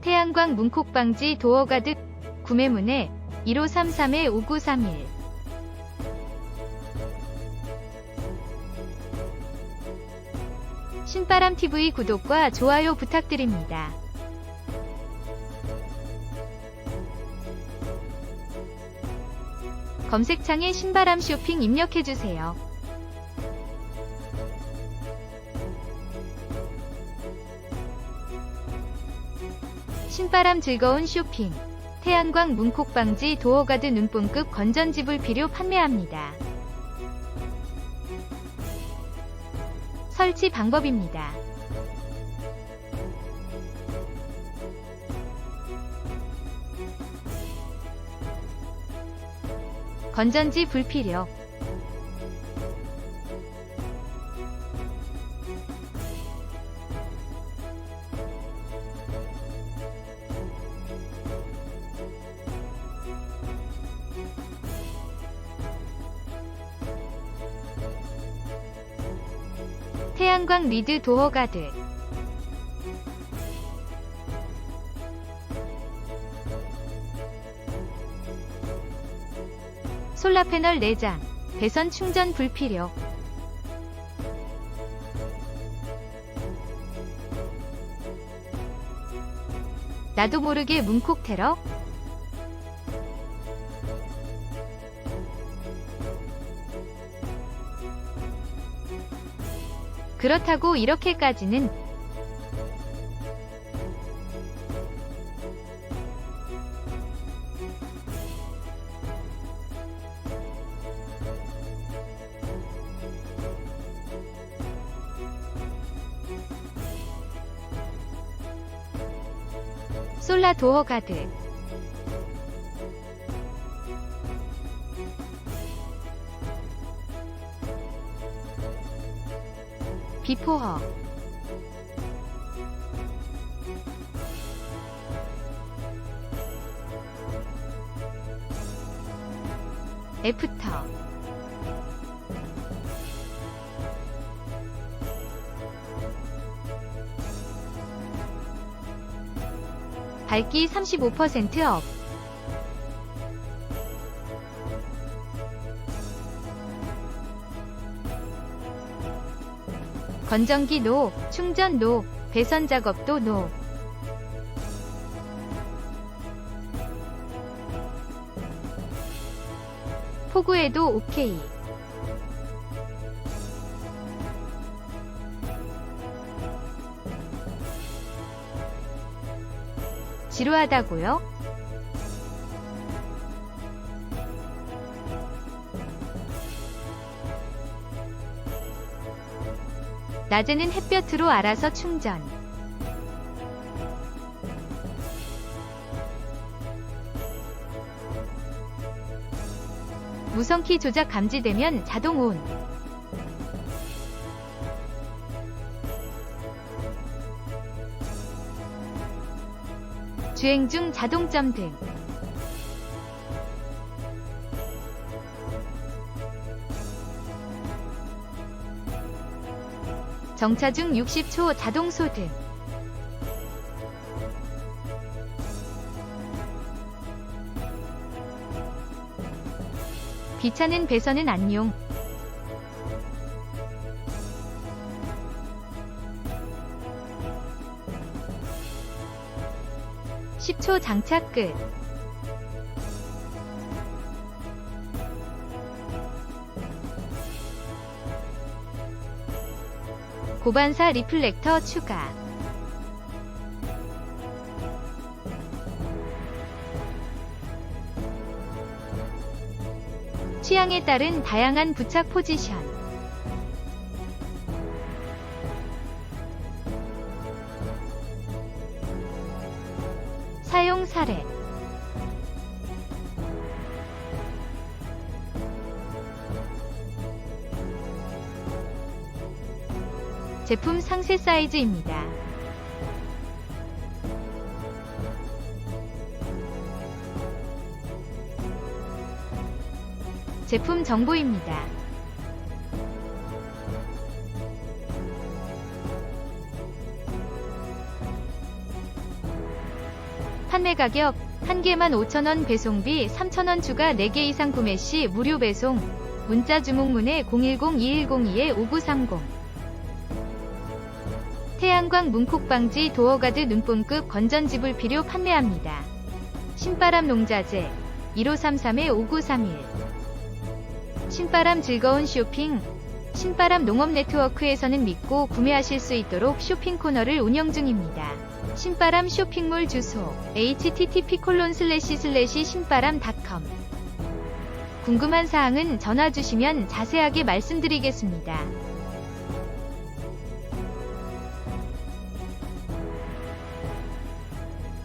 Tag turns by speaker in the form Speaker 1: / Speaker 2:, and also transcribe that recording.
Speaker 1: 태양광 문콕 방지 도어가드 구매문의 1533-5931 신바람TV 구독과 좋아요 부탁드립니다. 검색창에 신바람 쇼핑 입력해주세요. 신바람 즐거운 쇼핑. 태양광 문콕 방지 도어가드 눈뽕급 건전지불 필요 판매합니다. 설치 방법입니다. 건전지 불필요. 태양광 리드 도어 가드. 솔라 패널 4장 배선 충전 불필요. 나도 모르게 문콕 테러 그렇다고 이렇게까지는 솔라 도어 가드 비포허. 애프터. 밝기 35%업 건전기 노, 충전 노, 배선 작업도 노. 포구에도 오케이. 지루하다고요? 낮에는 햇볕으로 알아서 충전. 무선키 조작 감지되면 자동 온. 주행 중 자동 점 등. 정차 중 60초 자동 소등. 비차는 배선은 안용. (10초) 장착 끝 고반사 리플렉터 추가. 취향에 따른 다양한 부착 포지션. 사용 사례 제품 상세 사이즈입니다. 제품 정보입니다. 판매 가격 1개만 5천원 배송비 3천원 추가 4개 이상 구매 시 무료 배송 문자 주문문의 010-2102-5930 태양광 문콕방지 도어가드 눈뽐급 건전지불 필요 판매합니다. 신바람 농자재 1533-5931 신바람 즐거운 쇼핑 신바람 농업 네트워크에서는 믿고 구매하실 수 있도록 쇼핑 코너를 운영 중입니다. 신바람 쇼핑몰 주소 http 신바람닷컴 궁금한 사항은 전화 주시면 자세하게 말씀드리겠습니다.